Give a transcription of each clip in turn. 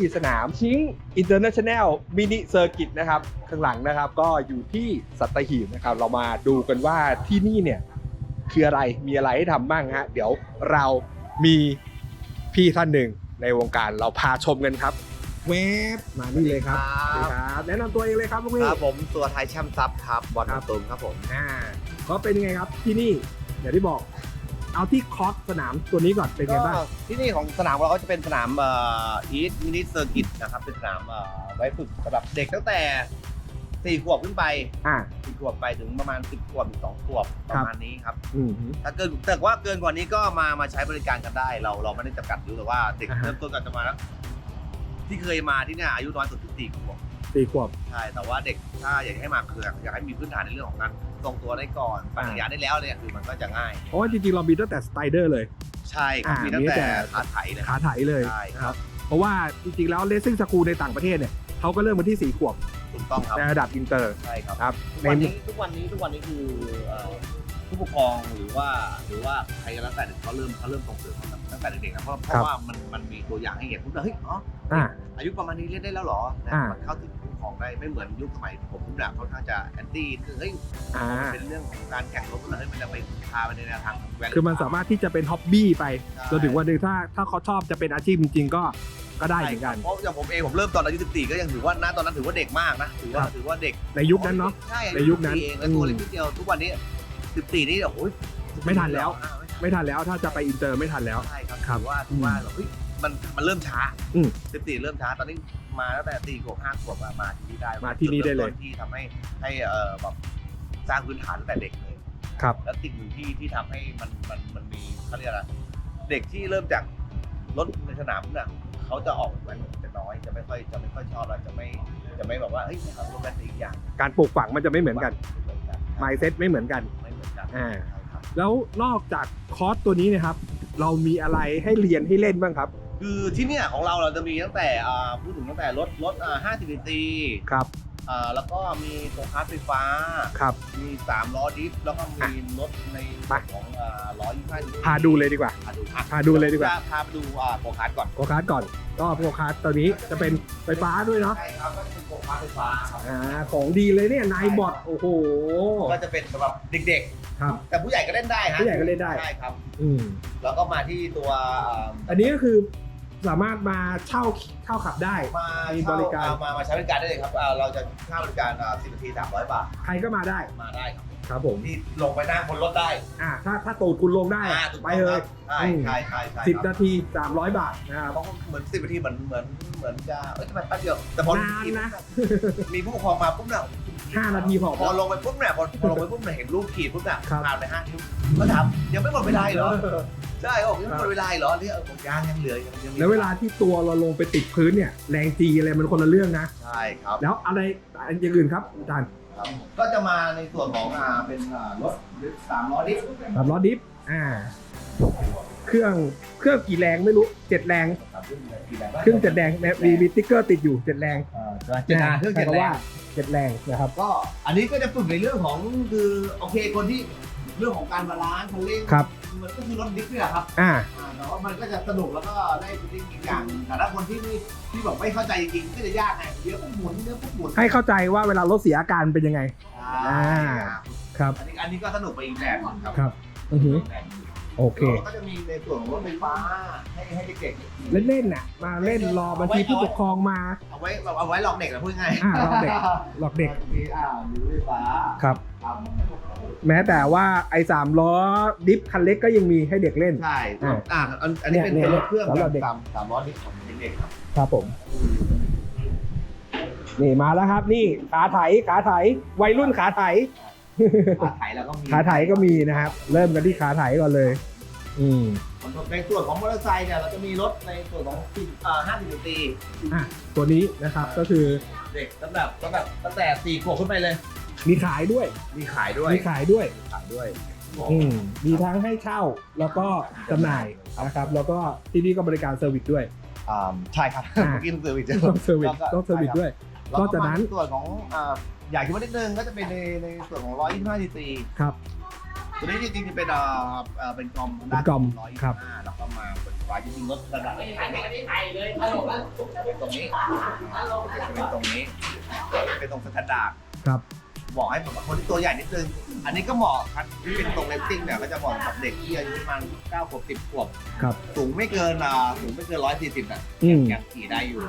ที่สนามชิงอินเตอร์เนชั่นแนลมินิเซอร์กิตนะครับ ข้างหลังนะครับก็อยู่ที่สัตหีบนะครับ เรามาดูกันว่าที่นี่เนี่ยคืออะไรมีอะไรให้ทำบ้างฮะ เดี๋ยวเรามีพี่ท่านหนึ่งในวงการเราพาชมกันครับเวฟมานี่เลยครับสวัสดีครับ แนะนำตัวเองเลยครับลูกพี่ครับผมตัวไทยแชมป์ซับครับบอลครับตูมครับผมอ่าก็เป็นยังไงครับที่นี่อย่างที่บอก เอาที่คอร์สสนามตัวนี้ก่อนเป็นไงบ้างก็ที่นี่ของสนามของเราก็จะเป็นสนามเอ่ออีทมินิเซอร์กิตนะครับเป็นสนามเอ่อไว้ฝึกสำหรับเด็กตั้งแต่สี่ขวบขึ้นไปอ่า สี่ขวบไปถึงประมาณสิบขวบถึงสองขวบประมาณนี้ครับ อืม ถ้าเกินแต่ว่าเกินกว่านี้ก็มามาใช้บริการกันได้ เราเราไม่ได้จำกัดอยู่แต่ว่าเด็กอ่าฮะ เริ่มต้นกันจะมาแล้วที่เคยมาที่เนี่ยอายุน้อยสุดถึงสี่ขวบสี่ขวบ ใช่แต่ว่าเด็กถ้าอยากให้มาคืออยากให้มีพื้นฐานในเรื่องของการ ทรงตัวได้ก่อนปัญญาได้แล้วเนี่ยคือมันก็จะง่าย เพราะว่าจริงๆเรามีตั้งแต่สไตเดอร์เลย ใช่ครับอ่ามีมีตั้งตั้งแต่แต่ขาไถเลยขาไถเลยใช่นะครับ เพราะว่าจริงๆแล้วเลสซิ่งสกูลในต่างประเทศเนี่ยเขาก็เริ่มมาที่สี่ขวบถูกต้องครับในระดับอินเตอร์ใช่ครับครับทุกในวันนี้ทุกวันนี้ทุกวันนี้คือเอ่อผู้ปกครองหรือว่าหรือว่าใครก็แล้วแต่เนี่ยเขาเริ่มเขาเริ่มส่งเสริมตั้งแต่เด็กๆนะเพราะเพครับราะว่ามันมันมีตัวอย่างให้เห็นปุ๊บแล้วเฮ้ยอ๋ออ่าอายุประมาณนี้เล่นได้แล้วเหรอนะอ่ามัมันเข้าถึง ผู้ปกครองได้ไม่เหมือนยุคสมัยผมปุ๊บเนี่ยค่อนข้างจะแอนตี้คือเฮ้ยอ่ามันเป็นเรื่องของการแข่งรถแล้วเฮ้ยมันจะไปพาไปในแนวทางแว้นคือมันสามารถที่จะเป็นฮ็อบบี้ไปใช่จนถึงวันหนึ่งถ้าถ้าเขาชอบจะเป็นอาชีพจริงๆก็ก็ได้เหมือนกัน เพราะอย่างผมเองผมเริ่มตอนอายุ14ก็ยังถือว่าณตอนนั้นถือว่าเด็กมากนะถือว่าครับถือว่าเด็กในยุคนั้นเนาะใช่ในยุคนั้น14เองแล้วตัวเล็กนิดเดียวทุกวันนี้14นี่โอ้ยไม่ทันแล้วอ่าไม่ทันแล้วถ้าจะไปอินเตอร์ไม่ทันแล้วใช่ครับครับถือว่าถือว่าแบบเฮ้ยมันมันเริ่มช้าอืม14เริ่มช้าตอนนี้ มาตั้งแต่4ขวบ5ขวบอะมาที่นี่ได้มาที่นี่ได้เลยจุริ่มต้นที่ทำให้ให้เอ่อแบบสร้างพื้นฐานตั้งแต่เด็กเลย ครับ แล้วสิ่งหนึ่งที่ที่ทำให้มันมันมันมีเขาเรียกอะไรเด็กที่เริ่มจากรถในสนามเนี่ยเขาจะออกมันจะน้อยจะไม่ค่อยจะไม่ค่อยชอบแล้วจะไม่จะไม่แบบว่าเฮ้ยไม่เอารถแบนอีกอย่างการปลูกฝังมันจะไม่เหมือนกัน ไม่เหมือนกันไมเซ็ตไม่เหมือนกัน ไม่เหมือนกันอ่า ใช่ครับแล้วนอกจากคอร์สตัวนี้นะครับ เรามีอะไรให้เรียนให้เล่นบ้างครับ คือที่เนี่ยของเราเราจะมีตั้งแต่อ่าพูดถึงตั้งแต่รถรถอ่า50ซีซีครับอ่าแล้วก็มีตัวคาร์ทไฟฟ้า ครับ มี3ล้อดิฟแล้วก็มีรถในไป ของอ่า125ซีซีพาดูเลยดีกว่า พาดูอะพาดูเลยดีกว่าจะพาไปดูอ่าโกคาร์ทก่อนโกคาร์ดก่อน ก็โกคาร์ดตัวนี้จะเป็นไฟฟ้าด้วยเนาะใช่ครับก็จะเป็นโกคาร์ทไฟฟ้าครับอ่าของดีเลยเนี่ยนายบอทโอ้โหก็จะเป็นสำหรับเด็กครับ ๆ แต่ผู้ใหญ่ก็เล่นได้ฮะผู้ใหญ่ก็เล่นได้ ใช่ครับ อืมแล้วก็มาที่ตัวอ่าอันนี้ก็คือ สามารถมาเช่าเช่าขับได้ มามีเช่าบริการอ่มามาใช้บริการได้เลยครับอ่าเราจะค่าบริการอ่า10นาที300 บาท ใครก็มาได้มาได้ครับครับผมนี่ลงไปนั่งบนรถได้อ่าถ้าถ้าตูดคุณลงได้อ่าถูกไปต้องเลครัยบใช่อืมใช่ใช่ใช่สิบครับนาทีสามร้อยบาทนะครับ เพราะเหมือนสิบนาทีเหมือนเหมือนเหมือนจะเอ้ยทำไมแป๊บเดียวแต่พอนานนะ มีผู้ปกครองมาปุ๊บเนี่ยห้านาทีพอ พอลงไปปุ๊บเนี่ยพอพอลงไปปุ๊บเนี่ยเห็นรูปขีดปุ๊บเนี่ยครับ ผ่านไปห้านิ้วก็ถามยังไม่หมดเวลาอีกเหรอ ใช่บอกยังไม่หมดเวลาอีกเหรอเนี่ยผมยังยังเหลือยังยังมีแล้วเวลาที่ตัวเราลงไปติดพื้นเนี่ยแรงจีอะไรมันคนละเรื่องนะ ใช่ครับ แล้วอะไรอันอย่างอื่นครับอาจารย์ครับก็จะมาในส่วนของอ่าเป็นอ่ารถสามล้อดิฟแบบล้อดิฟอ่า เครื่องเครื่องกี่แรงไม่รู้เจ็ดแรง ครับเครื่องกี่แรงเครื่องเจ็ดแรงมีมีมีติ๊กเกอร์ติดอยู่เจ็ดแรงอ่าเจ็ดแรงเครื่องเจ็ดใช้แรคำว่างเจ็ดแรงนะครับ ก็อันนี้ก็จะฝึกในเรื่องของคือโอเคคนที่เรื่องของการบาลานซ์คันเร่งครับ มันก็คือรถดิฟนี่แหละครับอ่า อ่าแต่ว่ามันก็จะสนุกแล้วก็ได้ฟีลลิ่งอีกอย่างหนึ่งแต่ถ้าคนที่ไม่ที่แบบไม่เข้าใจจริงๆก็จะยากไงเดี๋ยวปุ๊บหมุนเดี๋ยวปุ๊บหมุนให้เข้าใจว่าเวลารถเสียอาการเป็นยังไง อ่าครับอันนี้อันนี้ก็สนุกไปอีกแบบหนึงครับครับ อือหือโอเค แล้วก็จะมีในส่วนของรถไฟฟ้าให้ให้เด็กๆ เล่นๆน่ะ มาเล่นรอบางทีผู้ปกครองมา เอาไว้แบบเอาไว้หลอกเด็กนะพูดง่ายอ่าหลอกเด็ก หลอกเด็กมีอ่ามีรถไฟฟ้าครับ ครับ แม้แต่ว่าไอ้สามล้อดิฟคันเล็กก็ยังมีให้เด็กเล่น ใช่อ่าอ่าอันอันนี้เป็นเนี่ยเป็นรถเครื่องสำหรับเด็ก สามสามล้อดิฟของเด็กๆครับครับผม นี่มาแล้วครับ นี่ขาไถขาไถวัยรุ่นขาไถ ขาไถแล้วก็มีขาไถก็มีนะครับ เริ่มกันที่ขาไถก่อนเลย อืมในส่วนของมอเตอร์ไซค์เนี่ยเราจะมีรถในส่วนของสิบอ่าห้าสิบตีอะตัวนี้นะครับก็คือเด็กตั้งแต่ตั้งแต่ตั้งแต่สี่ขวบขึ้นไปเลย มีขายด้วย มีขายด้วยมีขายด้วย ขายด้วย อืมมีทั้งให้เช่าแล้วก็จำหน่ายนะครับ แล้วก็ที่นี่ก็บริการเซอร์วิสด้วย อ่าใช่ครับอ่าเมื่อกี้ต้องเซอร์วิสต้องเซอร์วิสต้องเซอร์วิสด้วยแล้วก็ก็จากนั้นมาส่วนของอ่าอยากคิดว่านิดนึงก็จะเป็นในในส่วนของร้อยยี่สิบห้าซีซีครับตัวนี้จริงๆจะเป็นอ่าอ่าเป็นกอมเป็นกอมร้อยยี่ครัสิบบห้าแล้วก็มาเป็นกว่าจริงๆรถระดับไม่ถ่ายไม่ได้ถ่ายเลยเป็นตรงนี้เป็นตรงนี้เป็นตรงสแตนดาร์ดครับ บอกให้ผมคนที่ตัวใหญ่นิดนึง อันนี้ก็เหมาะครับที่เป็นตรงเลสติ้งเนี่ยก็จะเหมาะกับเด็กที่อายุประมาณ9ขวบ10ขวบครับ สูงไม่เกินอ่าสูงไม่เกิน 140อะอืม ยังขี่ได้อยู่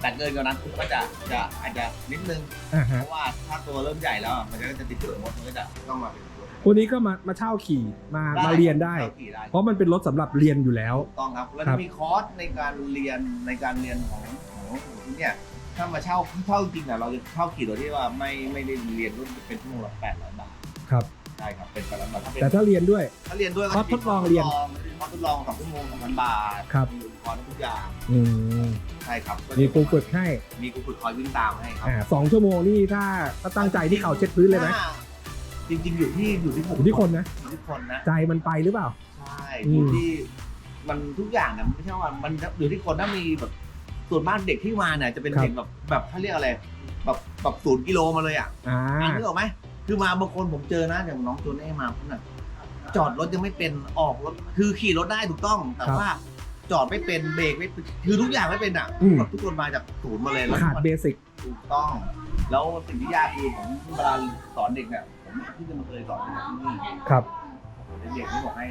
แต่เกินกว่านั้นก็จะจะอาจจะนิดนึง อ่าเพฮะราะว่าถ้าตัวเริ่มใหญ่แล้วอะมันก็จะติดจุดมดมันก็จะต้องมาเป็นตัวพวกนี้ก็มามาเช่าขี่มามาเรียนได้ ข้าขี่ได้เพราะมันเป็นรถสำหรับเรียนอยู่แล้ว ถูกต้องครับแล้วครับ มีคอร์สในการเรียนในการเรียนของของของที่เนี่ย ถ้ามาเช่าเช่าจริงอะเราจะเช่าขี่โดยที่ว่าไม่ไม่ได้เรียนรุ่นเป็นชั่วโมงละแปดร้อยบาทครับใช่ครับเป็นแปดร้อยบาทถ้าเป็นแต่ถ้าเรียนด้วย ถ้าเรียนด้วยคอร์สทดลองเรียนคอร์สทดลองสองชั่วโมงสองพันบาทครับ มีอุปกรณ์ทุกอย่างอืมใช่ครับมีครูฝึกให้มีครูฝึกคอยวิ่งตามให้ครับอ่าสองชั่วโมงนี่ถ้าถ้าตั้งใจที่เขาเช็ดพื้นเลยไหมถ้าจริง ๆ อยู่ที่อยู่ที่ผมอยู่ที่คนนะอยู่ที่คนนะ ใจมันไปหรือเปล่า ใช่อืมอยู่ที่มันทุกอย่างเนี่ยมันไม่ใช่ว่ามันอยู่ที่คนถ้ามีแบบ ส่วนมากเด็กที่มาเนี่ยจะเป็นเด็กแบบแบบเขาเรียกอะไรแบบแบบศูนย์กิโลมาเลยอะอ่าอ่านนึกออกไหมคือมาบางคนผมเจอนะอย่างน้องโจเน่มาพุ่นน่ะจอดรถยังไม่เป็นออกรถคือขี่รถได้ถูกต้อง แต่ว่าจอดไม่เป็นเบรกไม่เป็นคือทุกอย่างไม่เป็นอะแบบทุกคนมาจากศูนย์มาเลยแล้วขาดเบสิก ถูกต้อง แล้วสิ่งที่ยากคือผมเวลาสอนเด็กเนี่ยผมที่จะมาเคยสอนที่นี่ ครับ เด็กที่บอกให้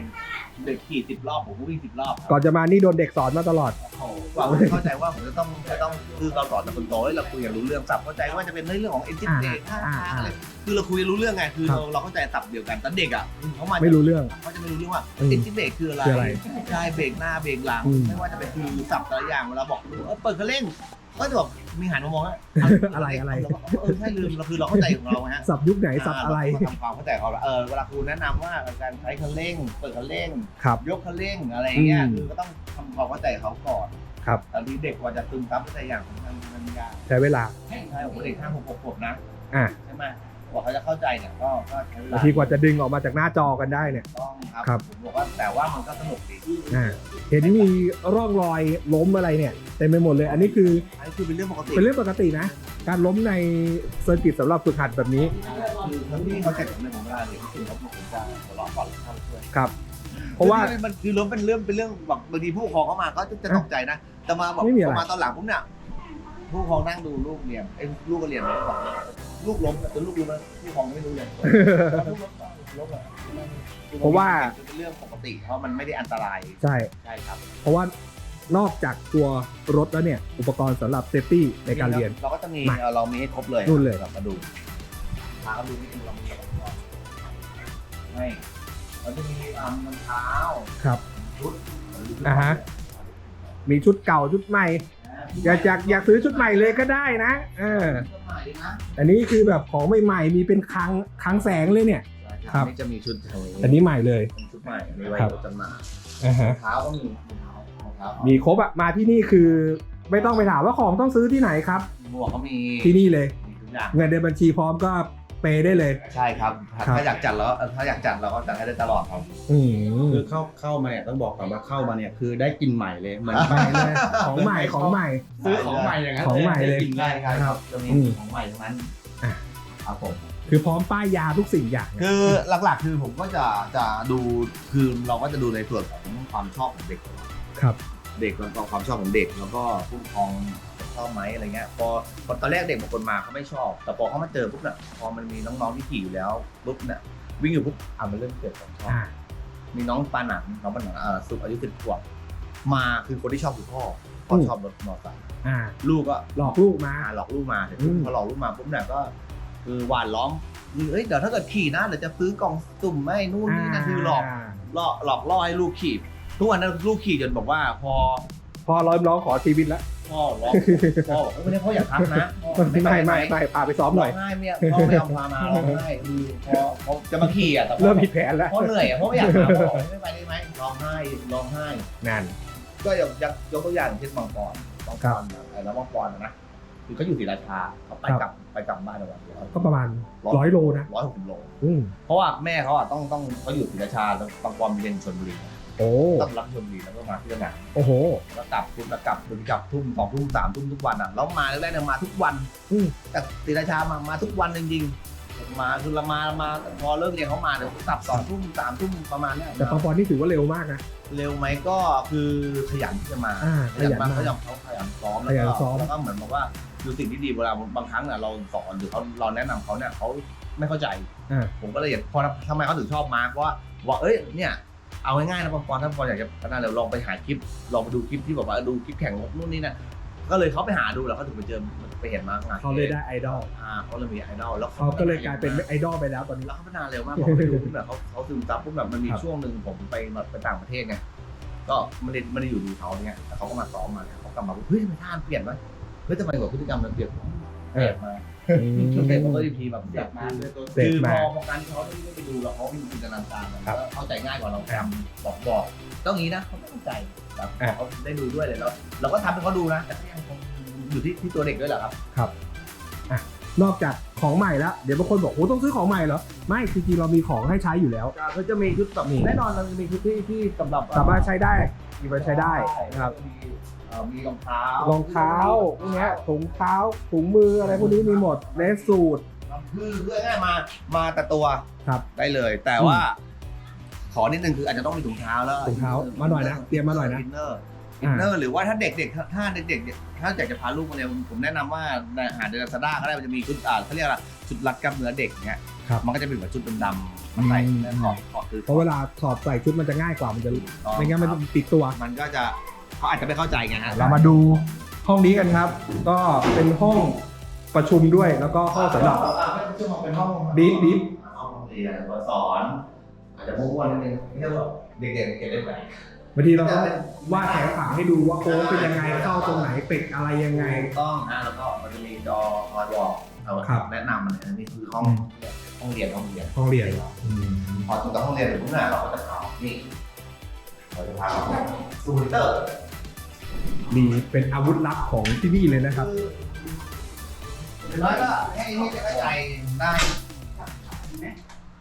เด็กขี่สิบรอบผมก็วิ่งสิบรอบก่อนจะมานี่โดนเด็กสอนมาตลอดโอ้โหกว่าผมจะเข้าใจว่าผมจะต้องจะต้องคือเราสอนแต่คนโตให้เราคุยกันรู้เรื่องสับเข้าใจว่าจะเป็นเรื่องของเอนจินเบรกท่าอ่าทางอ่าอะไรคือเราคุยรู้เรื่องไงคือครับเราเราเข้าใจสับเดียวกันแต่เด็กอะเขามาไม่รู้เรื่องเขาจะไม่รู้เรื่องว่าอืมเอนจินเบรกคืออะไรคืออะไรใช่เบรกหน้าเบรกหลังอืมไม่ว่าจะเป็นคือสับแต่ละอย่างเวลาบอกเออเปิดคันเร่ง ก็จะบอกมีหันมามองว่าอะไรอะไรเราก็เออใช่ลืมเราคือเราเข้าใจของเราไงฮะสับยุคไหนสับอะไราทำความเข้าใจของเราเออเวลาครูแนะนำว่าการใช้คันเร่ง เปิดคันเร่งครับยกคันเร่งอะไรอย่างเงี้ยอืมคือก็ต้องทำความเข้าใจเขาก่อนครับตอนนี้เด็กกว่าจะซึมซับเข้าใจอย่างของมันมันยากใช้เวลาใช่โอ้โหเด็กห้าหกขวบนะอ่าใช่ไหม กว่าเขาจะเข้าใจเนี่ยก็ก็ใช้เวลาบางทีกว่าจะดึงออกมาจากหน้าจอกันได้เนี่ย ต้องครับครับผมบอกว่าแต่ว่ามันก็สนุกดีอ่าเห็นมีร่องรอยล้มอะไรเนี่ยเต็มไปหมดเลย อันนี้คืออันนี้คือเป็นเรื่องปกติเป็นเรื่องปกตินะ การล้มในเซอร์กิตสำหรับฝึกหัดแบบนี้คือทั้งที่เขาเสร็จผมในผมเวลาเด็กที่เขาบอกผมจะหัวเราะก่อนเข้าไปช่วยครับ เพราะว่า คือมันคือล้มเป็นเรื่องเป็นเรื่องแบบบางทีผู้ปกครองเข้ามาก็จะจะตกใจนะแต่มาแบบไม่มีอะไร พอมาตอนหลังผมเนี่ยผู้ปกครองนั่งดูลูกเรียนไอ้ลูกก็เรียนเลยบอก ลูกล้มแต่ลูกรู้ไหมผู้ปกครองไม่รู้เลยลูกล้มล้มอะเพราะว่าเป็นเรื่องปกติเพราะมันไม่ได้อันตรายใช่ใช่ครับ เพราะว่านอกจากตัวรถแล้วเนี่ย อุปกรณ์สำหรับเซฟตี้ในการเรียน เราก็จะมีมาเอ่อเรามีให้ครบเลยนู่นเลยเรามาดูพาเขาดูนิดนึงเรามีอะไรบ้างไม่เราจะมีอ่ามันเท้าครับชุดอ่าฮะมีชุดเก่าชุดใหม่ อยากอยากอยากซื้อชุดใหม่เลยก็ได้นะเออชุดใหม่นะอันนี้คือแบบของใหม่ๆมีเป็นคลังคลังแสงเลยเนี่ย ครับ อันนี้จะมีชุดแถวอันนี้ใหม่เลยเป็นชุดใหม่อันนี้ไว้ครับจำหน่ายอ่าฮะ รองเท้าก็มีรองเท้ารมีครบอะมาที่นี่คือ ไม่ต้องไปถามว่าของต้องซื้อที่ไหนครับ หมวกก็มีที่นี่เลย มีทุกอย่างเงินในบัญชีพร้อมก็ เปย์ได้เลย ใช่ครับ ครับ ถ้าอยากจัดแล้วถ้าอยากจัดเราก็จัดให้ได้ตลอดครับ อืมคือเข้าเข้ามาเนี่ยต้องบอกก่อนว่าเข้ามาเนี่ยคือได้กินใหม่เลยเหมือนใหม่เลยของใหม่ของใหม่ ซื้อของใหม่อย่างนั้นของใหม่เลยได้กินได้ได้ครับจะมีอืมของใหม่ทั้งนั้นอะ ครับผม คือพร้อมป้ายยาทุกสิ่งอย่างคือหลักๆคือผมก็จะจะดูคือเราก็จะดูในส่วนของความชอบของเด็กครับ เด็กแล้วก็ความชอบของเด็กแล้วก็ผู้ปกครอง ชอบไหมอะไรเงี้ยพอพอตอนแรกเด็กบางคนมาเขาไม่ชอบ แต่พอเขามาเจอปุ๊บเนี่ยพอมันมีน้องๆที่ขี่อยู่แล้วปุ๊บเนี่ยวิ่งอยู่ปุ๊บอะมันเริ่มเกิดความชอบอ่ามีน้องปาหนังน้องปาหนังเอ่อสุอายุสิบขวบมาคือคนที่ชอบคือพ่อพ่ออืมชอบรถมอเตอร์ไซค์อ่าลูกก็หลอกลูกมาอ่าหลอกลูกมาเสร็จปุ๊บอืมพอหลอกลูกมาปุ๊บเนี่ยก็ คือหวานล้อมคือเอ้ยเดี๋ยวถ้าเกิดขี่นะเดี๋ยวจะซื้อกล่องสุ่มให้นู่นนี่นั่นคือหลอกหลอกหลอกล่อให้ลูกขี่ทุกวันนั้นลูกขี่จนบอกว่าพอ พอร้อยร้องขอชีวิตแล้ว พ่อร้องพ่อบอกไม่ได้พ่ออยากทักนะพ่อไม่ไม่ไม่ปไม่พาไปซ้อมหร้น่ออยงไห้เนี่ยพ่อไม่เอาพามาร้องไห้คือพอพอจะมาขี่อะแต่พ่อเริ่มผิดแผนแล้วพ่อเหนื่อยอะพ่อไม่อยากมาพ่อบอกไม่ไปได้ไหมร้องไห้ร้องไห้ นั่น ก็ยกยกยกตัวอย่างเช่นบางปอนบางปครัอบนไอ้น้องบางปอนนะคือเขาอยู่ศรีราชาเขาไปครับกลับไปกลับบ้านในวันเดียวก็ประมาณร้อยโลนะร้อยหกสิบโล อืมเพราะว่าแม่เขาอะต้องต้องเขาอยู่ศรีราชาแล้วบางปอนเรียนชลบุรี โอ้ต้องรับชลบุรีแล้วก็มาที่สนามโอ้โหแล้วกลับทุ่มแล้วกลับถึงกลับทุ่มสองทุ่มสามทุ่มทุกวันอะแล้วมาแรกๆเนี่ยมาทุกวันอืมจากศรีราชามามาทุกวันจริงๆมาคือเรามามาพอเลิกเรียนเขามาเดี๋ยวกลับสองทุ่มสามทุ่มประมาณเนี้ยแต่ปอปอนี่ถือว่าเร็วมากนะเร็วไหมก็คือขยันที่จะมาอ่าขยันมาขยันมาเขายอมเขาขยันซ้อมขยันซ้อมแล้วก็เหมือนบอกว่าดูสิ่งที่ดีเวลาบางครั้งเนี่ยเราสอนหรือเขาเราแนะนำเขาเนี่ยเขาไม่เข้าใจอ่าผมก็เลยอยากพอทำไมเขาถึงชอบมาร์คเพราะว่าว่าเอ้ยเนี่ย เอาง่ายๆนะปอนปอนถ้าปอนอยากจะพัฒนาเร็วลองไปหาคลิป ลองไปดูคลิปที่แบบว่าดูคลิปแข่งรถนู่นนี่นะก็เลยเขาไปหาดูแล้วเขาถึงไปเจอไปเห็นมาร์คงานเขาเลยได้ไอดอลอ่าเขาเลยมีไอดอลแล้วเขาก็เลยกลายเป็นไอดอลไปแล้วตอนนี้แล้วเขาพัฒนาเร็วมากพอไปดูปุ๊บแบบเขาเขาซึมซับปุ๊บแบบมันมีครับช่วงหนึ่งผมไปแบบไปต่างประเทศไงก็ไม่ได้ไม่ได้อยู่ดูเขาเนี่ยแต่เขาก็มาซ้อมมาเนี่ยเขากลับมาปุ๊บเฮ้ยทำไมท่ามันเปลี่ยนวะเฮ้ยทำไมแบบพฤติกรรมมันเปลี่ยนเปลี่ยนมา คือเสร็จมันก็ดีพีแบบเสร็จมาเสร็จคือมาพอพอการที่เขาได้ไปดูแล้วเขามีจินตนาการมันครับก็เข้าใจง่ายกว่าเราทำบอกบอกต้องอย่างนี้นะเขาไม่เข้าใจแบบอะเขาได้ดูด้วยเลยแล้วเราก็ทำให้เขาดูนะแต่ก็ยังคงอยู่ที่ที่ตัวเด็กด้วยแหละครับนอกจากของใหม่แล้ว เดี๋ยวบางคนบอกโอ้ต้องซื้อของใหม่เหรอ ไม่จริงๆเรามีของให้ใช้อยู่แล้วเขาจะมีชุดแบบนี่แน่นอนเราจะมีชุดที่ที่สำหรับสามารถใช้ได้มีไว้ใช้ได้นะครับมี เอ่อมีรองเท้ารรองเท้าพวกเนี้ยถุงเท้าถุงมืออะไรพวกนี้มีหมดเลสสูตรคือเพื่อง่ายมามาแต่ตัวครับได้เลย แต่ว่า ขอนิดนึงคืออาจจะต้องมีถุงเท้าแล้วถุงเท้ามาหน่อยนะเตรียมมาหน่อยนะ อินเนอร์อินเนอร์หรือว่าถ้าเด็กๆถ้าเด็กๆถ้าอยากจะพาลูกมาเรียนผมแนะนำว่าในหาเดลซาด้าก็ได้มันจะมีชุดอ่าเขาเรียกอะไรชุดรัดกล้ามเนื้อเด็กเนี้ยครับมันก็จะเป็นเหมือนชุดดำๆมาใส่อืม แล้วถอดถอดคือเพราะเวลาถอดใส่ชุดมันจะง่ายกว่ามันจะอ๋อไม่งั้นมันครับติดตัว มันก็จะ เขาอาจจะไม่เข้าใจไงฮะเรามาดูห้องนี้กันครับ ก็เป็นห้องประชุมด้วยแล้วก็ห้องสำหรับเป็นห้องบีฟบีฟห้องเรียนหัวสอน อาจจะมุ่งๆนิดนึงไม่ใช่ว่าเด็กๆเก็บได้ไหมบางทีเราก็วาดแผนผังให้ดูว่าโค้งเป็นยังไงเข้าตรงไหนเป็ดอะไรยังไงต้องนะแล้วก็มันจะมีจอคอยวอลเอาครับ แนะนำมันอันนี้คือห้องอืมห้องเรียนห้องเรียน ห้องเรียนอืมพอถึงกับห้องเรียนถึงหน้าเราก็จะเข้านี่เราจะพาเราซูมิเตอร์ มีเป็นอาวุธลับของที่นี่เลยนะครับคืออย่างน้อยก็ให้ให้เข้าใจได้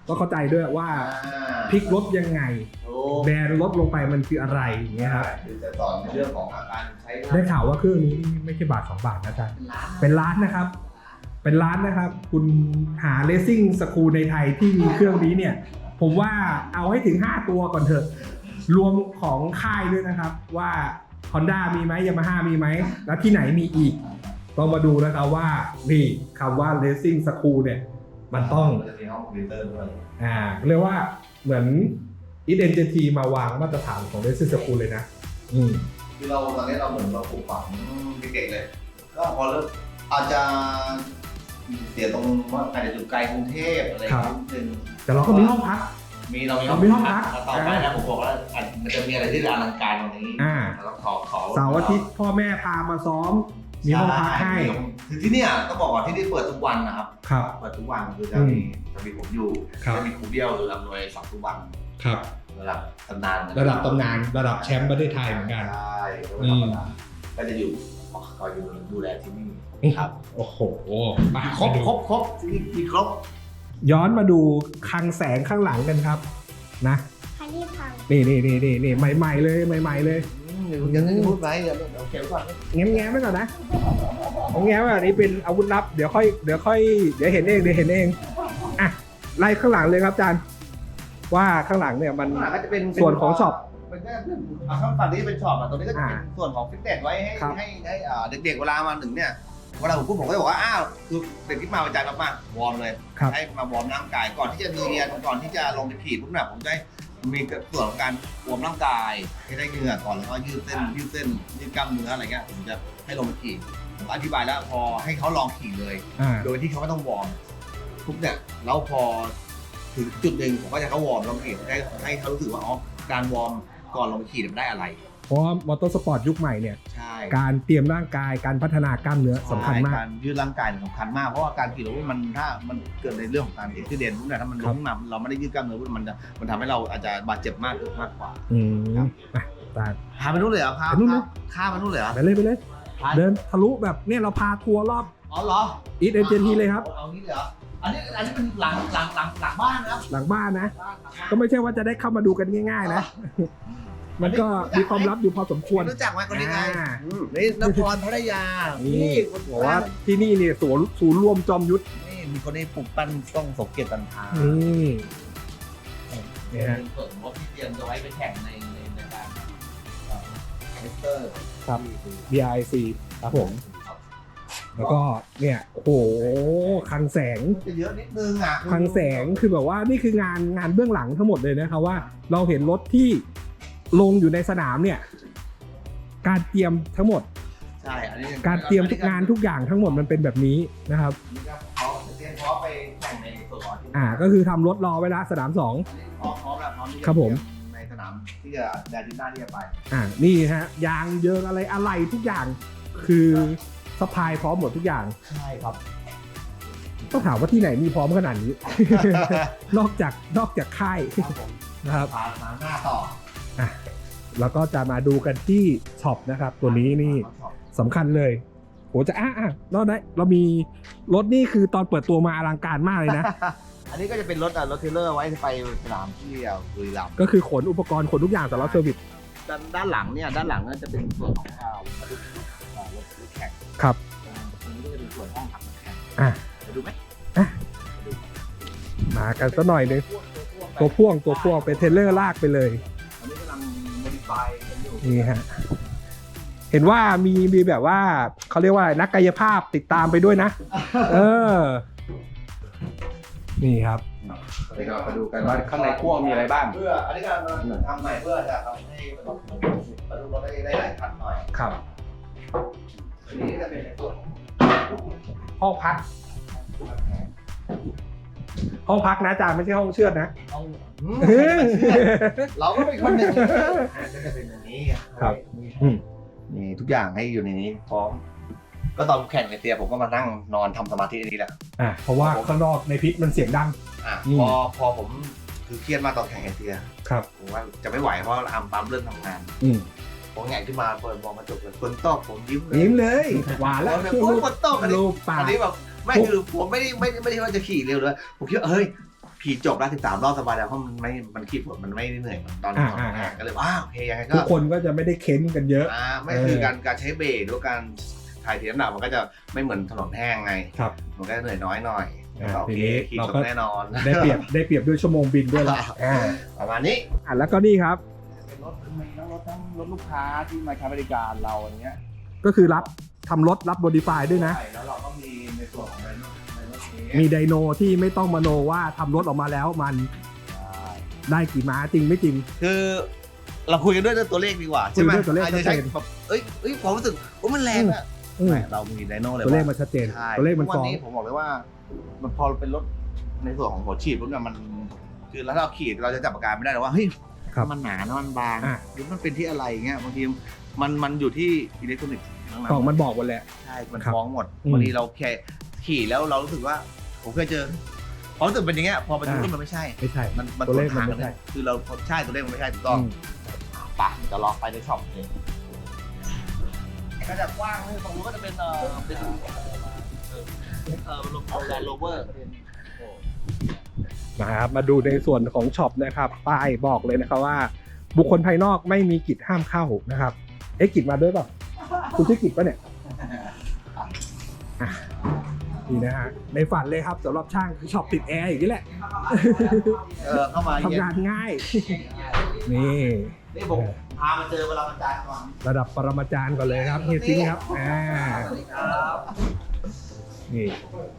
ก็เข้าใจด้วยว่าพลิกรถยังไงโอ้แบนรถลงไปมันคืออะไรอย่างเงี้ยครับคือจะสอนในเรื่องของอาการใช้งานได้ข่าวว่าเครื่องนี้นี่ไม่ใช่บาทสองบาทนะจ๊ะเป็นล้านเป็นล้านนะครับ เป็นล้านนะครับ คุณหาเลสซิ่งสกูในไทยที่มีเครื่องนี้เนี่ย ผมว่าเอาให้ถึง 5 ตัวก่อนเถอะ รวมของค่ายด้วยนะครับ ว่า Honda มีไหมยามาฮ่ามีไหม แล้วที่ไหนมีอีก ต้องมาดูนะครับว่า นี่คำว่า Racing School เนี่ย มันต้องจะมีห้องคอมพิวเตอร์ด้วยอ่าเรียกว่าเหมือน Identity มาวางมาตรฐานของ Racing School เลยนะ อืมคือเราตอนนี้เราเหมือนเราปลูกฝังเด็กๆเลย ก็พอเริ่มอาจจะเสียตรงว่าอาจจะอยู่ไกลกรุงเทพอะไรอย่างเงี้ยนิดนึงแต่เราก็มีห้องพัก มีเราเรามีห้องพักแล้วต่อไปนะผมบอกว่าอาจมันจะมีอะไรที่อลังการกว่านี้อ่าเราขอขอเสาร์อาทิตย์พ่อแม่พามาซ้อม มีห้องพักให้คือที่เนี่ยต้องบอกว่าที่นี่เปิดทุกวันนะครับครับเปิดทุกวันคือจะมีจะมีผมอยู่ครับจะมีครูเบี้ยวหรือลำนวยสอนทุกวันครับระดับตำนานระดับตำนานระดับแชมป์ประเทศไทยเหมือนกันใช่อืมก็จะอยู่คอยอยู่ดูแลที่นี่ครับโอ้โหไปครบไปดูครบครบที่นี่มีครบ ย้อนมาดูคลังแสงข้างหลังกันครับนะคันที่พังนี่นี่นี่นี่นี่ใหม่ๆเลยใหม่ ๆ เลยยังไม่พูดไปเดี๋ยวเดี๋ยวเก็บก่อนแง้มแง้มๆไว้ก่อนนะของแง้มอันนี้เป็นอาวุธลับเดี๋ยวค่อยเดี๋ยวค่อยเดี๋ยวเห็นเองเดี๋ยวเห็นเองอะไล่ข้างหลังเลยครับอาจารย์ว่าข้างหลังเนี่ยมันข้างหลังก็จะเป็นส่วนของช็อป เป็นแค่อ่าข้างฝั่งนี้เป็นช็อปอะตรงนี้ก็จะเป็นอ่าส่วนของฟิตเนสไว้ให้ครับให้ให้อ่าเด็กๆเวลามาถึงเนี่ย เวลาผมพูดผมก็จะบอกว่าอ้าวคือเด็กที่มาประจำมากๆวอร์มเลยครับ ให้มาวอร์มร่างกายก่อนที่จะเรียนก่อนที่จะลงไปขี่ปุ๊บเนี่ยผมจะให้มีส่วนของการวอร์มร่างกายให้ได้เหงื่อก่อนแล้วก็ยืดเส้นยืดเส้นยืดกล้ามเนื้ออะไรเงี้ยผมจะให้ลงไปขี่ผมอธิบายแล้วพอให้เขาลองขี่เลย อ่า โดยที่เขาไม่ต้องวอร์มปุ๊บเนี่ยแล้วพอถึงจุดหนึ่งผมก็จะให้เขาวอร์มลงขี่ให้ให้เขารู้สึกว่าอ๋อการวอร์มก่อนลงไปขี่เนี่ยมันได้อะไร เพราะว่ามอเตอร์สปอร์ตยุคใหม่เนี่ยใช่การเตรียมร่างกายการพัฒนากล้ามเนื้อสำคัญมาก การยืดร่างกายเนี่ยสำคัญมากเพราะว่าการขี่รถมันถ้ามันเกิดในเรื่องของการเอ็กซิเดนต์พวกเนี้ยถ้ามันล้มมาเราไม่ได้ยืดกล้ามเนื้อพวกนั้นมันจะมันทำให้เราอาจจะบาดเจ็บมากมากกว่าอืมครับไปอาจารย์พาไปนู่นเลยเหรอพาไปนู่นเลย ข้ามไปนู่นเลยเหรอไปเลยไปเลย พาเดินทะลุแบบเนี่ยเราพาทัวร์รอบอ๋อเหรออีทเอเจนทีเลยครับ เอางี้เลยเหรออันนี้อันนี้เป็นหลังหลังหลังหลังบ้านนะครับหลังบ้านนะ บ้านหลังบ้าน ก็ไม่ใช่ว่าจะได้เข้ามาดูกันง่าย ๆ นะ มันก็มีความลับอยู่พอสมควรรู้จักไหมคนนี้ไงอ่า นี่นครพัทยานี่คนบอกว่าที่นี่เนี่ยศูนย์ศูนย์รวมจอมยุทธนี่มีคนที่ปลูกปั้นต้องสมเกียรติตันทานี่นี่ฮะเป็นส่วนงบที่เตรียมจะไว้ไปแข่งในในในการเอสเตอร์ครับ BIC ครับผม แล้วก็เนี่ยโอ้โหคลังแสงจะเยอะนิดนึงอะคลังแสงคือแบบว่านี่คืองานงานเบื้องหลังทั้งหมดเลยนะครับว่า เราเห็นรถที่ ลงอยู่ในสนามเนี่ย การเตรียมทั้งหมด ใช่ อันนี้การเตรียมทุกงานทุกอย่างทั้งหมดมันเป็นแบบนี้นะครับอันนี้ก็พร้อมเตรียมพร้อมไปแข่งในส่วนของที่อ่า ก็คือทำรถรอไว้ละสนามสอง พร้อมพร้อมแล้วพร้อมที่จะครับผมเตยในสนามที่จะแดนดินหน้าที่จะไปอ่านี่ฮะยางเยิงอะไรอะไรทุกอย่าง คือสปายพร้อมหมดทุกอย่าง ใช่ครับ ต้องถามว่าที่ไหนมีพร้อมขนาดนี้ นอกจากนอกจากค่ายครับผมนะครับพามาหน้าต่ออะ แล้วก็จะมาดูกันที่ช็อปนะครับ ตัวนี้นี่สำคัญเลยโหจะอะอะเราได้เรามีรถนี่คือตอนเปิดตัวมาอลังการมากเลยนะ อันนี้ก็จะเป็นรถอะรถเทรลเลอร์ไว้ไปสนามที่อะบุรีรัมย์ก็คือขนอุปกรณ์ขนทุกอย่างสำหรับเซอร์วิสด้านด้านหลังเนี่ยด้านหลังก็จะเป็นส่วนของอ่ารถอ่ารถรถแข่งครับตรงนี้ก็จะเป็นส่วนห้องขับรถแข่งอะไปดูไหมมากันสักหน่อยหนึงตัวพ่วงตัวพ่วงเป็นเทรลเลอร์ลากไปเลยอันนี้กำลัง โมดิฟายกันอยู่นี่ฮะเห็นว่ามีมีแบบว่าเขาเรียกว่านักกายภาพติดตามไปด้วยนะ เออ นี่ครับ เดี๋ยวเราไปดูกันว่าข้างในพ่วงมีอะไรบ้าง เพื่ออันนี้ก็ทำใหม่เพื่อจะทำให้รถมาดูรถได้ได้หลายคันหน่อยครับอันนี้จะเป็นในส่วนของห้องพัก ห้องพักนะอาจารย์ไม่ใช่ห้องเชือดนะต้องเออเราก็เป็นคนหนึ่งก็จะเป็นอย่างนี้ครับนี่อืมนี่ทุกอย่างให้อยู่ในนี้พร้อม ก็ตอนแข่งในเตียผมก็มานั่งนอนทำสมาธิในนี้แหละ อะเพราะว่าข้างนอกในพิษมันเสียงดัง อะอืม พอพอผมคือเครียดมากตอนแข่งในเตียครับ ผมว่าจะไม่ไหวเพราะอัมปั๊มเริ่มทำงานอืมผมแงนขึ้นมาเปิดมองกระจกเลยฝนตกผมยิ้มเลยยิ้มเลย หวานแล้วโอ้ยฝนตกอันนี้รูปปากอันนี้แบบ ไม่คือผมไม่ได้ไม่ได้ไม่ได้ว่าจะขี่เร็วเลยผมคิดว่าเฮ้ยขี่จบแล้วสิบสามรอบสบายแล้วเพราะมันไม่มันขี่ฝนมันไม่ได้เหนื่อยเหมือนตอนอ่าตอนอ่าแข่งก็เลยว้าวโอเคยังไงก็ทุกคนก็จะไม่ได้เค้นกันเยอะอ่าไม่คือการการใช้เบรกหรือการถ่ายเทียน้ำหนักมันก็จะไม่เหมือนถนนแห้งไงครับมันก็จะเหนื่อยน้อยหน่อยอ่าก็โอทีเคนี้ขี่เราจก็บแน่นอนได้เปรียบได้เปรียบด้วยชั่วโมงบินด้วยละอ่าประมาณนี้อะแล้วก็นี่ครับเป็นรถมีทั้งรถทั้งรถลูกค้าที่มาใช้บริการเราอย่างเงี้ยก็คือรับทำรถรับโมดิฟายด้วยนะ ใช่แล้วเราก็มีในส่วนของไดโนไดโนเทสมีไดโนที่ไม่ต้องมโนว่าทำรถออกมาแล้วมันได้กี่ม้าจริงไม่จริง คือเราคุยกันด้วยเรื่องตัวเลขดีกว่าใช่ไหมคุยด้วยตัวเลขอาจจะใช้ชัดเจน แบบเอ้ยเอ้ยความรู้สึกว่ามันแรงอะอืมไม่เรามีไดโนเลยตัวเลขว่ามันชัดเจน ใช่ตัวเลขมันทุกวัฟ้องนี้ผมบอกเลยว่า มันพอเป็นรถในส่วนของหัวฉีดปุ๊บเนี่ยมัน คือแล้วเราขีดเราจะจับอาการไม่ได้หรอกว่าเฮ้ยครับมันหนานะมันบางอะ หรือมันเป็นที่อะไรเงี้ยบางทีมันมันอยู่ที่อิเล็กทรอนิกส์ทั้งนั้นกล่องมันบอกหมดแหละ ใช่ มันครับฟ้องหมดอืมบางทีเราแค่ ขี่แล้วเรารู้สึกว่าผมเคยเจอพอรู้สึกเป็นอย่างเงี้ยพอไปดูอ่าที่มันไม่ใช่ ไม่ใช่มันมันตัวเลขสวนทางมันไม่กัใช่นคือเราใช่ตัวเลขมันไม่ใช่ถูกต้องอืมป่ะจะลองไปในช็อปเองก็จะกว้างเลยตรงนู้นก็จะเป็นเอ่อเป็นเอ่อเอ่อโรงแรมโรเวอร์นะครับมาดูในส่วนของช็อปนะครับป้ายบอกเลยนะครับว่า บุคคลภายนอกไม่มีกิจห้ามเข้านะครับ เอ๊ะกิจมาด้วยเปล่ะคุณชื่อกิจปะเนี่ยอะ นี่นะฮะในฝันเลยครับสำหรับช่างคือช็อปติดแอร์อย่างนี้แหละเออเข้ามาเยี่ยทำงานง่าย นี่นี่ผมพามาเจอเวลามันจานก่อนระดับปรมาจารย์ก่อนเลยครับเฮียซิงครับอ่าสวัสดีครับนี่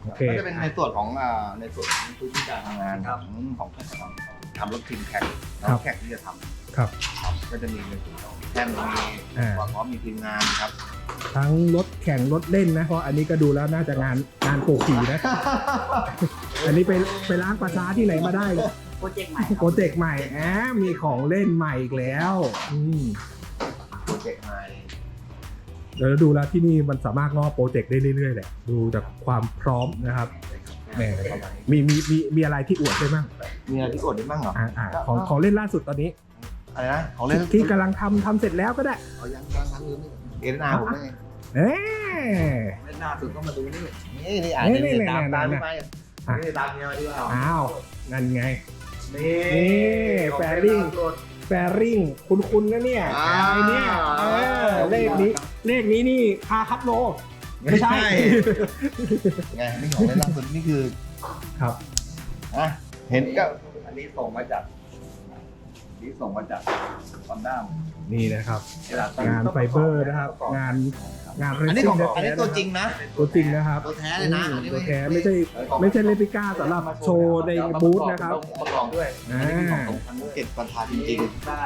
โอเคก็จะเป็นในส่วนของอ่าในส่วนของพื้นที่การทำงานของของแข่งขันทำรถทีมแข่งรถแข่งที่จะทำครับครับก็จะมีในส่วนของแท่นมีอ่าความพร้อมมีทีมงานครับ ทั้งรถแข่งรถเล่นนะ เพราะอันนี้ก็ดูแล้วน่าจะงานงานโขกขี่นะ อันนี้ไปไปล้างประชาที่ไหนมาได้เลยโปรเจกต์ใหม่โปรเจกต์ใหม่แอบมีของเล่นใหม่อีกแล้วอืมโปรเจกต์ใหม่เดี๋ยวดูแล้วที่นี่มันสามารถงอกโปรเจกต์ได้เรื่อยๆแหละดูจากความพร้อมนะครับแหมมีมีมีมีอะไรที่อวดได้บ้างมีอะไรที่กดได้บ้างเหรออ่าอ่าของของเล่นล่าสุดตอนนี้ อะไรนะของเล่นที่กำลังทำทำเสร็จแล้วก็ได้ เอายังยังยังลืมนี่ เอเดนาผมนี่เอ๊ะ เล่นหน้าสุดก็มาดูนี่นี่นี่อ่านนี่นี่นี่ตามนี่ตามนี่นี่ไปอะ นี่ตามเนี่ยมาดีกว่าอ้าวนั่นไง นี่นี่แฟริ่ง แฟริ่งคุ้นๆนะเนี่ยอ่าไอเนี่ยเออเลขนี้เลขนี้นี่คาคับโล ไม่ใช่ ไงนี่ของเล่นล่าสุดนี่คือครับ อะเห็นก็อันนี้ส่งมาจาก อันนี้ส่งมาจากคอนด้ามนี่นะครับเวลางานไฟเบอร์นะครับ งานงานเรอันซิ่นี้ของงอันนี้ตัวจริงนะ ตัวจริงนะครับ ตัวแท้เลยนะอันนี้ตัวแท้ไม่ใช่ไม่ใช่เลปิก้าสำหรับโชว์ในบูธนะครับประกอบด้วยอ่าอันนี้ของพันเจ็ดประธานจริงได้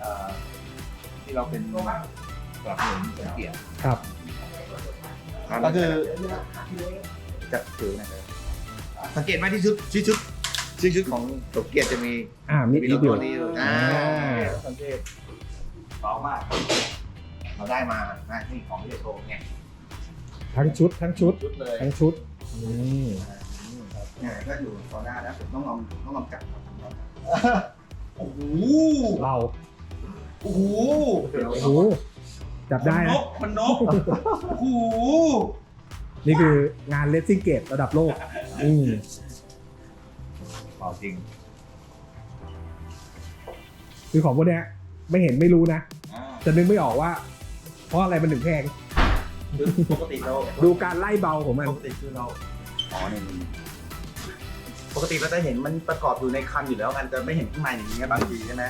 เอ่อที่เราเป็นสนับสนุนเกียรติครับๆก็คือจะถือนะครับสังเกตไหมที่ชุดที่ชุด ที่ชุดของสมเกียรติจะมีอ่ามีมีอีโลกอยู่โก้นี้อยู่อ่าสังเกตเบามาก เราได้มานะนี่ของที่จะโชว์ไงทั้งชุด ทั้งชุด ชุดเลยทั้งชุดนี่เนี่ยก็อยู่ตอนหน้าแล้วผมต้องลองต้องลองจับครับโอ้โหเราโอ้โหโอ้โหจับได้นนะกมันนกโอ้โห นี่คืองานเลสซิ่งเกตระดับโลกอืม เปล่าจริงคือของพวกเนี้ยไม่เห็นไม่รู้นะอ่าจะนึกไม่ออกว่า เพราะอะไรมันถึงแพงปกติเราดูการไล่เบาของมันปกติคือเราอ๋อเนี่ยมันปกติเราจะเห็นมันประกอบอยู่ในคันอยู่แล้วกันจะไม่เห็นข้างในอย่างเงี้ยบางทีใช่ไหม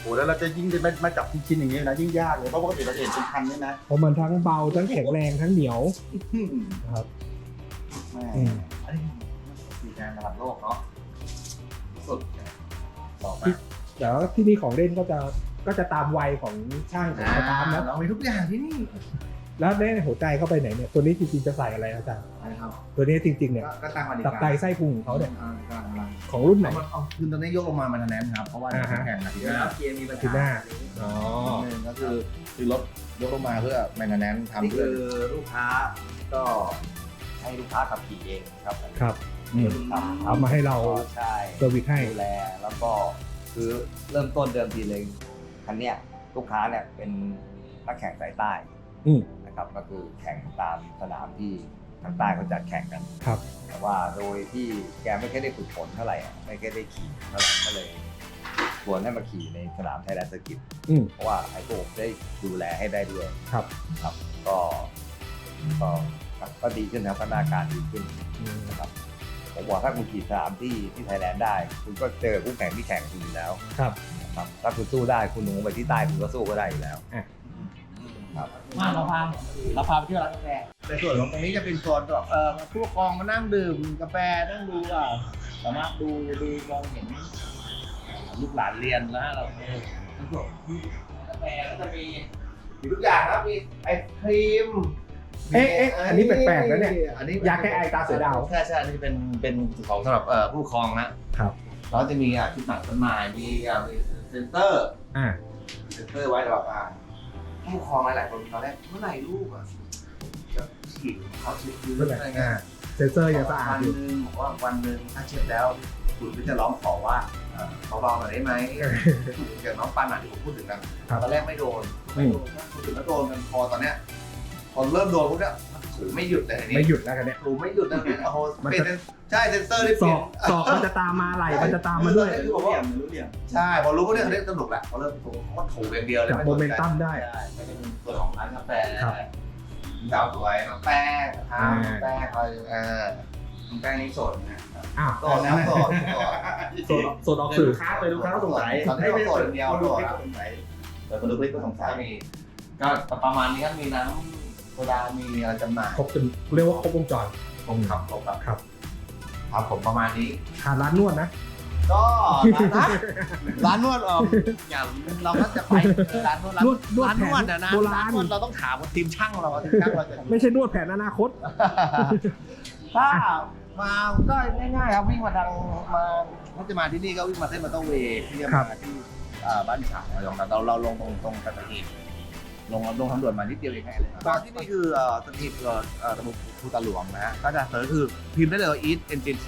โอ้แล้วเราจะยิ่งจะมามาจับชิ้นๆอย่างเงี้ยนะยิ่งยากเลยเพราะปกติเราจะเห็นเป็นคันเนี่ยนะเพราะมันทั้งเบาทั้งแข็งแรงทั้งเหนียว อืมนะครับ แม่อืม อันนี้สีแดงระดับโลกเนาะ สุดต่อไปแต่ว่าที่นี่ของเล่นก็จะก็จะตามวัยของช่างของสตาฟนะเรามีทุกอย่างที่นี่แล้วในหัวใจเข้าไปไหนเนี่ยตัวนี้จริงๆจะใส่อะไรอาจารย์นะครับตัวนี้จริงๆเนี่ยก็ก็ตามมาดีตับไตไส้พุงของเขาเนี่ยอ่ากำลังของรุ่นไหนเอามันเอาคือตอนนี้ยกลงมามันแนนครับเพราะว่าอ่าฮะแข่งอะทีแล้นี้วเกียร์มีปัญคือหน้าหาอ๋อหนึ่งก็คือคือรถยกลงมาเพื่อแมนแนนทำนี่เพื่อคือลูกค้าก็ ให้ลูกค้าขับขี่เองครับครับอืมลูกค้าเอามาให้เรา ใช่เซอร์วิสให้ ดูแลแล้วก็คือเริ่มต้นเดิมทีเลยคันเนี้ยลูกค้าเนี่ยเป็นนักแข่งสายใต้อืมนะครับก็คือแข่งตามสนามที่ทางใต้เขาจัดแข่งกัน ครับ แต่ว่าโดยที่แกไม่ค่อยได้ฝึกฝนเท่าไหร่อะไม่ค่อยได้ขี่เท่าไหร่ก็เลยชวนให้มาขี่ในสนามไทยแลนด์เซอร์กิตอืม เพราะว่าไอ้พวกได้ดูแลให้ได้ด้วยครับ ครับ ก็ก็ ก็ดีขึ้นนะครับพัฒนาการดีขึ้นอืมนะครับผมบอกถ้าคุณขี่สนามที่ที่ไทยแลนด์ได้ คุณก็เจอคู่แข่งที่แข่งคุณอยู่แล้วครับนะครับถ้าคุณสู้ได้คุณลงไปที่ใต้คุณก็สู้ก็ได้อยู่แล้วอะครับมาเราพาเราพาไปเที่ยวร้านกาแฟในส่วนของตรงนี้จะเป็นโซนแบบเอ่อผู้ปกครองมานั่งดื่มกาแฟนั่งดูอะสามารถดูดูมองเห็นลูกหลานเรียนนะเราเออแล้วก็กาแฟก็จะมีมีทุกอย่างครับมีไอศครีม เอ๊ะเอ๊ะอันนี้แปลกๆนะเนี่ยอันนี้ยาแก้ไอตาเสือดาวใช่ใช่อันนี้เป็นเป็นของสำหรับเอ่อผู้ปกครองนะครับแล้วจะมีอะชุดหนังต้นไม้มีอะมีเซนเตอร์อ่าเซนเตอร์ไว้สำหรับอ่าผู้ปกครองหลายๆคนตอนแรกเมื่อไหร่ลูกอะจะฉีดเขาฉีดคือเมื่อไหร่อะไรเงี้ยเซนเซอร์ยังสะอาดวันอยู่หนึ่งบอกว่าวันหนึ่งถ้าเช็ดแล้วคุณก็จะร้องขอว่าเอ่อเบาๆหน่อยได้ไหมอย่างน้องปันอะที่ผมพูดถึงกันครับตอนแรกไม่โดนไม่โดนพูดถึงแล้วโดนกันพอตอนเนี้ย พอเริ่มโดนปุ๊บเนี่ยถูไม่หยุดเลยทีนี้ไม่หยุดแล้วกันเนี่ย ถูไม่หยุดเลยทีนี้โอ้โหมันเปลี่ยจะนใช่เซนเซอร์ได้ศเปลี่อยนกศอกมันจะตามมาไหลมันจะตามมาด้วยคือบอกว่ารู้เรื่องใช่พอรู้ว่าเนี่ยเขาเรียกสนุกแหละพอเริ่มถูเขาก็ถูอย่างเดียวเลยจับโมเมนตัมได้ ใช่ไม่ได้เป็นส่วนของร้านกาแฟครับสาวสวยน้องแป้งทาอ่า น้องแป้งคอยเออแป้งนี้สดนะอ้าวโสดนะโสดโสดโซนออกสื่อลูกค้าเลยลูกค้าก็สงสัยตอนนี้เราโสดอย่างเดียวคนดูโสดคลิปแล้วก็สงสัยแต่คนดูคลิปก็สงสัย ก็มีก็ประมาณนี้ครับมีน้ำ โซดามีอะไรจำหน่ายครบจนเรียกว่าครบวงจรผมครับผมครับครับครับผมประมาณนี้ ขาดร้านนวดนะ ก็ร้านนะร้านนวดเอออย่างเราก็จะไปร้านนวดร้านนวดนวดร้านนวดนะนะแผนโบราณนวดเราต้องถามกับทีมช่างเราทีมช่างเราจะ ไม่ใช่นวดแผนอนาคต ถ้ามาก็ง่ายๆครับวิ่งมาทางมาถ้าจะมาที่นี่ก็วิ่งมาเส้นมอเตอร์เวย์ที่จะครัมาบที่อ่าบ้านฉางเราเราเราลงตรงตรงตะกี ลงลงทางด่วนมานิดเดียวเองเลยตอนที่นี่คือเอ่อสถิตเอ่อเอ่อตำบลภูตาหลวงนะฮะก็จะเสิร์ชคือพิมพ์ได้เลยว่า Eat NGT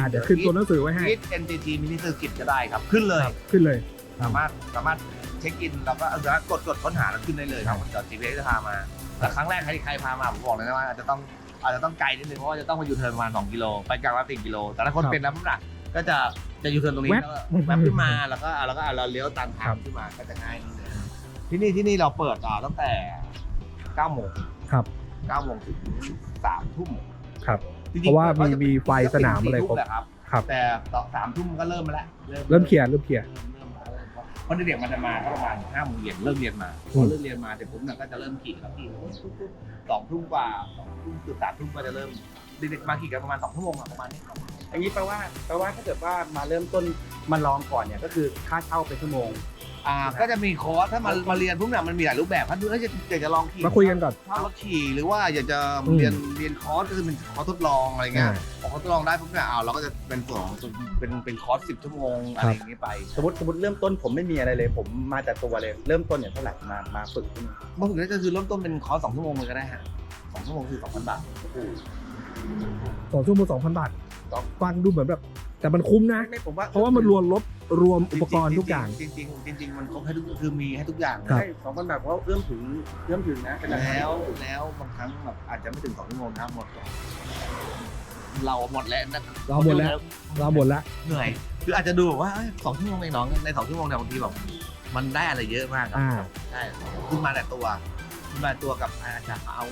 อ่าเดี๋ยวขึ้นตัวหนังสือไว้ให้ Eat NGT มินิเซอร์กิตก็ได้ครับ ขึ้นเลย ขึ้นเลย สามารถสามารถเช็คอินแล้วก็เอาสามารถกดกดค้นหาแล้วขึ้นได้เลยครับจอด GPS จะพามา แต่ครั้งแรกใครใครพามาผมบอกเลยนะว่าอาจจะต้องอาจจะต้องไกลนิดนึงเพราะว่าจะต้องมายูเทิร์นประมาณ2กิโลไปกลางละ4กิโล แต่ถ้าคนครับเป็นน้ำหนักก็จะจะยูเทิร์นตรงนี้แว๊บแล้วก็แวบขึ้นมาแล้วก็แล้วก็เราเลี้ยวตามทาครังบ ขึ้นมาก็จะง่ายนิดนึง ที่นี่ที่นี่เราเปิดอ่าตั้งแต่9โมงครับเก้าโมงถึงสามทุ่มครับจงๆเพราะว่ามีก็จมีไฟสนามอะไรครบแหละครับครับ แต่ต่อสามทุ่มก็เริ่มมาแล้วเริ่มเคลียร์เริ่มเคลียร์เริ่มเริ่มเพราะเด็กๆมันจะมาก็ประมาณห้าโมงเย็นเริ่มเรียนมาพอือมเริ่มเรียนมาเสร็จปุ๊บเนี่ยก็จะเริ่มขี่แล้วขี่สองทุ่มกว่าสองทุ่มคือสามทุ่มก็จะเริ่มเด็กๆมาขี่กันประมาณสองชั่วโมงอะประมาณนี้อันนี้แปลว่าแปลว่าถ้าเกิดว่ามาเริ่มต้นมาลองก่อนเนี่ยก็คือค่าเช่าเป็นชั่วโมง อ่าก็จะมีคอร์สถ้ามามาเรียนพวกเนี้ยมันมีหลายรูปแบบถ้าดูถ้าจะอยากจะลองขี่มาคุยกันก่อน ถ้ารถขี่หรือว่าอยากจะอืมเรียนเรียนคอร์สก็คือเป็นคอร์สทดลองอะไรเงี้ยอ่า พอเขาทดลองได้ปุ๊บเนี่ยเอาเราก็จะเป็นส่วนของส่วนเป็นเป็นคอร์สสิบชั่วโมงอะไรอย่างงี้ไปสมมติสมมติเริ่มต้นผมไม่มีอะไรเลย ผมมาจากตัวเลย เริ่มต้นเนี่ยเท่าไหร่มามาฝึกที่นี่เมื่อถึงนี้ก็คือเริ่มต้นเป็นคอร์สสองชั่วโมงเลยก็ได้ฮะสองชั่วโมงคือสองพันบาทสองชั่วโมงสองพันบาทฟังดูเหมือนแบบ แต่มันคุ้มนะ ไม่ผมว่าเพราะว่ามันรวมรถรวมอุปกรณ์ทุกอย่าง จริงๆจริงๆจริงๆมันครบให้ทุกคือมีให้ทุกอย่างครับ ใช่สองพันแบบว่าเอื้อมถึงเอื้อมถึงนะเป็นราคาแล้วแล้วบางครั้งแบบอาจจะไม่ถึงสองชั่วโมงนะหมดก่อนเราหมดแล้วนะเราหมดแล้ว เราหมดแล้วเหนื่อย คืออาจจะดูแบบว่าเอ้ยสองชั่วโมงเองน้องในสองชั่วโมงเนี่ยบางทีแบบมันได้อะไรเยอะมากครับอ่า ใช่ขึ้นมาแต่ตัวขึ้นมาตัวกับอาจจะเอา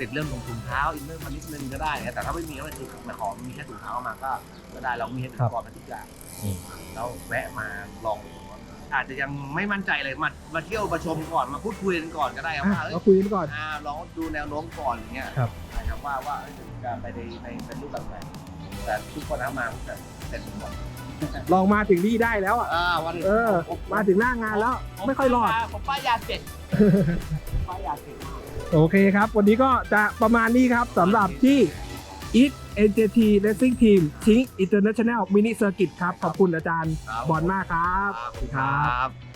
ติดเรื่องของถุงเท้าอินเนอร์มานิดนึงก็ได้นะแต่ถ้าไม่มีก็ไม่คือมาขอมีแค่ถุงเท้ามาก็ก็ได้เรามีให้อุปกรณ์มาทุกอย่างอืมแล้วแวะมาลองอาจจะยังไม่มั่นใจเลยมามาเที่ยวมาชมก่อนมาพูดคุยกันก่อนก็ได้ครับอะว่าเอ้ยเราคุยกันก่อนอ่าลองดูแนวโน้มก่อนอย่างเงี้ยครับนะครับว่าว่าเอ้ยจะไปในในเป็นรูปแบบไหนแต่ทุกคนนะมาแต่เป็นหมด ลองมาถึงนี่ได้แล้วอะ อ่าวันเออ มาถึงหน้างานแล้ว ไม่ค่อยรอด ผมป้ายยาเสร็จป้ายยาเสร็จ โอเคครับ วันนี้ก็จะประมาณนี้ครับสำหรับที่ x NJT Racing Team ชิง International Mini Circuit ครับ ขอบคุณอาจารย์ครับบอลมากครับครับ